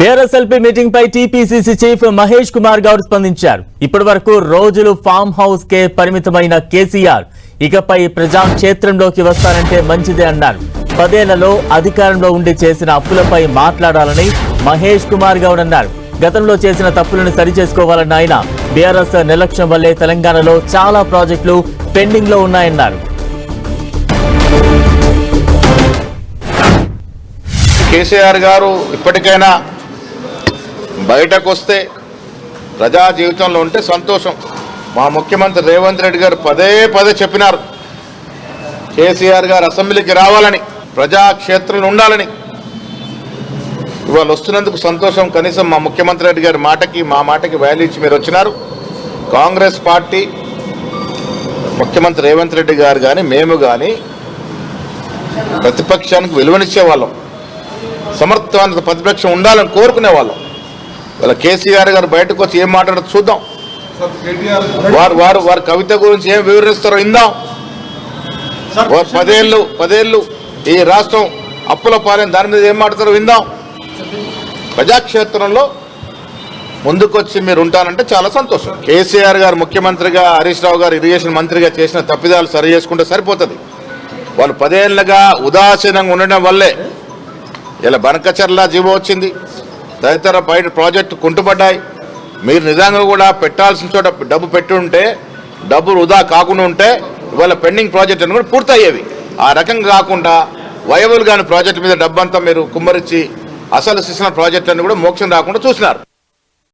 BRSLP meeting పై TPCC chief Mahesh Kumar Goud స్పందించారు. ఇప్పటి వరకు రోజులు ఫామ్ హౌస్ కే పరిమితమైన కేసీఆర్. ఇకపై ప్రజాక్షేత్రంలోకి వస్తారంటే మంచిదే అన్నారు. పదేళ్ళలో అధికారంలో ఉండి చేసిన అప్పులపై మాట్లాడాలని మహేష్ కుమార్ గౌడ్ అన్నారు. గతంలో చేసిన తప్పులను సరిచేసుకోవాలన్న ఆయన బీఆర్ఎస్ నిర్లక్ష్యం వల్లే తెలంగాణలో చాలా ప్రాజెక్టులు పెండింగ్లో ఉన్నాయన్నారు. కేసీఆర్ గారు ఇప్పటికైనా బయటకు వస్తే ప్రజా జీవితంలో ఉంటే సంతోషం. మా ముఖ్యమంత్రి రేవంత్ రెడ్డి గారు పదే పదే చెప్పినారు. కేసీఆర్ గారు అసెంబ్లీకి రావాలని ప్రజాక్షేత్రంలో ఉండాలని. ఇవాళ వస్తున్నందుకు సంతోషం. కనీసం మా ముఖ్యమంత్రి రెడ్డి గారి మాటకి మా మాటకి వాల్యూ ఇచ్చి మీరు వచ్చినారు. కాంగ్రెస్ పార్టీ ముఖ్యమంత్రి రేవంత్ రెడ్డి గారు కానీ మేము కానీ ప్రతిపక్షానికి విలువనిచ్చే వాళ్ళం సమర్థవంత ప్రతిపక్షం ఉండాలని కోరుకునే వాళ్ళం కేసీఆర్ గారు బయటకు వచ్చి ఏం మాట్లాడో చూద్దాం. వారు వారు వారి కవిత గురించి ఏం వివరిస్తారో ఇందాం వారు పదేళ్ళు పదేళ్ళు ఈ రాష్ట్రం అప్పుల పాలన దాని మీద ఏం మాట్లాడతారో విందాం. ప్రజాక్షేత్రంలో ముందుకొచ్చి మీరు ఉంటానంటే చాలా సంతోషం. కేసీఆర్ గారు ముఖ్యమంత్రిగా హరీష్ రావు గారు ఇరిగేషన్ మంత్రిగా చేసిన తప్పిదాలు సరి చేసుకుంటే సరిపోతుంది. వాళ్ళు పదేళ్ళుగా ఉదాసీనంగా ఉండడం వల్లే ఇలా బనకచర్ల జీవో వచ్చింది. తదితర బయట ప్రాజెక్టు కుంటుపడ్డాయి. మీరు నిజంగా కూడా పెట్టాల్సిన చోట డబ్బు పెట్టి ఉంటే డబ్బులు వృధా కాకుండా ఉంటే ఇవాళ పెండింగ్ ప్రాజెక్ట్ అని కూడా పూర్తయ్యేవి. ఆ రకంగా కాకుండా వయబుల్ కాని ప్రాజెక్టు మీద డబ్బంతా మీరు కుమ్మరించి అసలు చేసిన ప్రాజెక్టులను కూడా మోక్షం రాకుండా చూసినారు.